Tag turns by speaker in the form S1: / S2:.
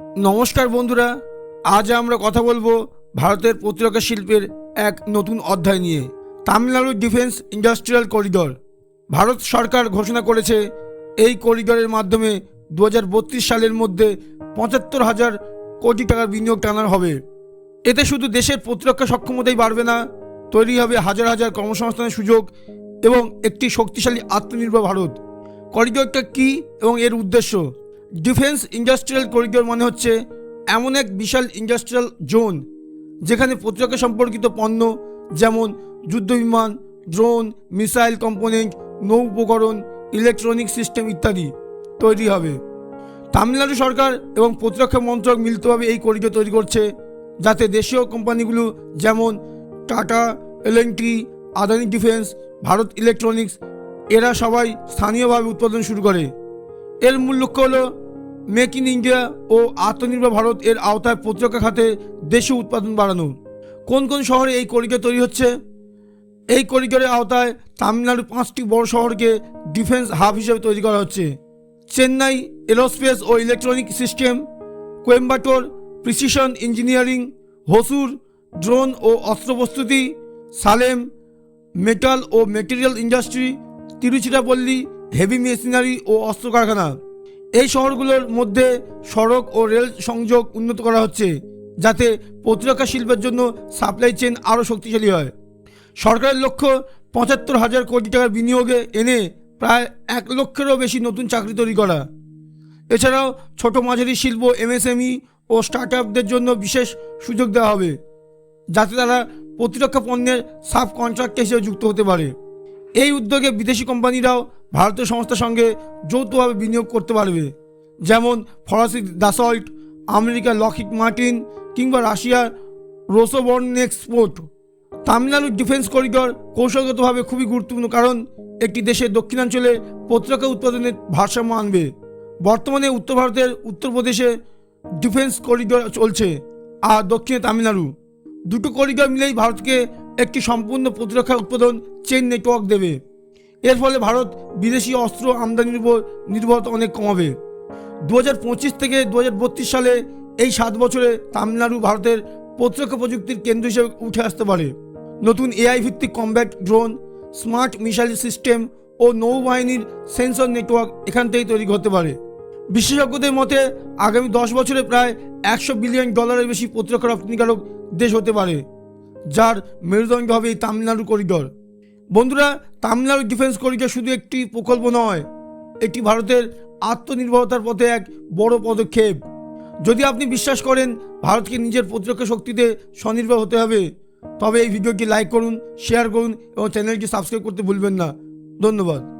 S1: নমস্কার বন্ধুরা, আজ আমরা কথা বলব ভারতের প্রতিরক্ষা শিল্পের এক নতুন অধ্যায় নিয়ে Tamil Nadu defence industrial corridor. Bharat সরকার ঘোষণা করেছে, এই করিডরের মাধ্যমে দু হাজার বত্রিশ সালের মধ্যে পঁচাত্তর হাজার কোটি টাকার বিনিয়োগ টানার হবে। এতে শুধু দেশের প্রতিরক্ষা সক্ষমতাই বাড়বে না, তৈরি হবে হাজার হাজার কর্মসংস্থানের সুযোগ এবং একটি শক্তিশালী আত্মনির্ভর ভারত। করিডোরটা কি এবং এর উদ্দেশ্য? ডিফেন্স ইন্ডাস্ট্রিয়াল করিডোর মানে হচ্ছে এমন এক বিশাল ইন্ডাস্ট্রিয়াল জোন, যেখানে প্রতিরক্ষা সম্পর্কিত পণ্য যেমন যুদ্ধবিমান, ড্রোন, মিসাইল কম্পোনেন্ট, নৌ উপকরণ, ইলেকট্রনিক সিস্টেম ইত্যাদি তৈরি হবে। তামিলনাড়ু সরকার এবং প্রতিরক্ষা মন্ত্রক মিলিতভাবে এই করিডোর তৈরি করছে, যাতে দেশীয় কোম্পানিগুলো যেমন Tata L&T Adani defence, Bharat electronics, এরা সবাই স্থানীয়ভাবে উৎপাদন শুরু করে। এর মূল লক্ষ্য হলো মেক ইন ইন্ডিয়া ও আত্মনির্ভর ভারত এর আওতায় প্রতিরক্ষা খাতে দেশীয় উৎপাদন বাড়ানো। কোন কোন শহরে এই করিডোর তৈরি হচ্ছে? এই করিডোরের আওতায় তামিলনাড়ুর পাঁচটি বড় শহরকে ডিফেন্স হাব হিসেবে তৈরি করা হচ্ছে। চেন্নাই, এরোস্পেস ও electronic system, Coimbatore, precision engineering, Hosur, drone ও অস্ত্র প্রস্তুতি, সালেম, মেটাল ও material industry, Tiruchirappalli, heavy machinery ও অস্ত্র কারখানা। এই শহরগুলোর মধ্যে সড়ক ও রেল সংযোগ উন্নত করা হচ্ছে, যাতে প্রতিরক্ষা শিল্পের জন্য সাপ্লাই চেন আরও শক্তিশালী হয়। সরকারের লক্ষ্য পঁচাত্তর হাজার কোটি টাকার বিনিয়োগে এনে প্রায় এক লক্ষেরও বেশি নতুন চাকরি তৈরি করা। এছাড়াও ছোট মাঝারি শিল্প এমএসএমই ও স্টার্ট আপদের জন্য বিশেষ সুযোগ দেওয়া হবে, যাতে তারা প্রতিরক্ষা পণ্যের সাব কন্ট্রাক্টর হিসেবে যুক্ত হতে পারে। এই উদ্যোগে বিদেশি কোম্পানিরাও ভারতীয় সংস্থার সঙ্গে যৌথভাবে বিনিয়োগ করতে পারবে। যেমন ফরাসি দাসল্ট, আমেরিকার লকহিড মার্টিন কিংবা রাশিয়ার রোসোবর্ন এক্সপোর্ট তামিলনাড়ুর ডিফেন্স করিডর কৌশলগতভাবে খুবই গুরুত্বপূর্ণ কারণ একটি দেশের দক্ষিণাঞ্চলে প্রতিরক্ষা উৎপাদনের ভারসাম্য আনবে। বর্তমানে উত্তর ভারতের উত্তরপ্রদেশে ডিফেন্স করিডর চলছে আর দক্ষিণে তামিলনাড়ু। দুটো করিডর মিলেই ভারতকে একটি সম্পূর্ণ প্রতিরক্ষা উৎপাদন চেন নেটওয়ার্ক দেবে। এর ফলে ভারত বিদেশি অস্ত্র আমদানির উপর নির্ভরতা অনেক কমাবে। দু হাজার পঁচিশ থেকে দু হাজার বত্রিশ সালে এই সাত বছরে তামিলনাড়ু ভারতের প্রতিরক্ষা প্রযুক্তির কেন্দ্র হিসেবে উঠে আসতে পারে। নতুন এআই ভিত্তিক combat drone, smart missile system ও নৌবাহিনীর সেন্সর নেটওয়ার্ক এখান থেকেই তৈরি হতে পারে। বিশেষজ্ঞদের মতে, আগামী দশ বছরে প্রায় একশো বিলিয়ন ডলারের বেশি প্রতিরক্ষা রপ্তানিকারক দেশ হতে পারে, যার মেরুদণ্ড হবে এই তামিলনাড়ু করিডর। বন্ধুরা তামিলনাড়ু ডিফেন্স করিডর শুধু একটি প্রকল্প নয় এটি ভারতের আত্মনির্ভরতার পথে এক বড় পদক্ষেপ। যদি আপনি বিশ্বাস করেন ভারতকে নিজের প্রতিরক্ষা শক্তিতে স্বনির্ভর হতে হবে, তবে এই ভিডিওটি লাইক করুন শেয়ার করুন এবং চ্যানেলটি সাবস্ক্রাইব করতে ভুলবেন না। ধন্যবাদ।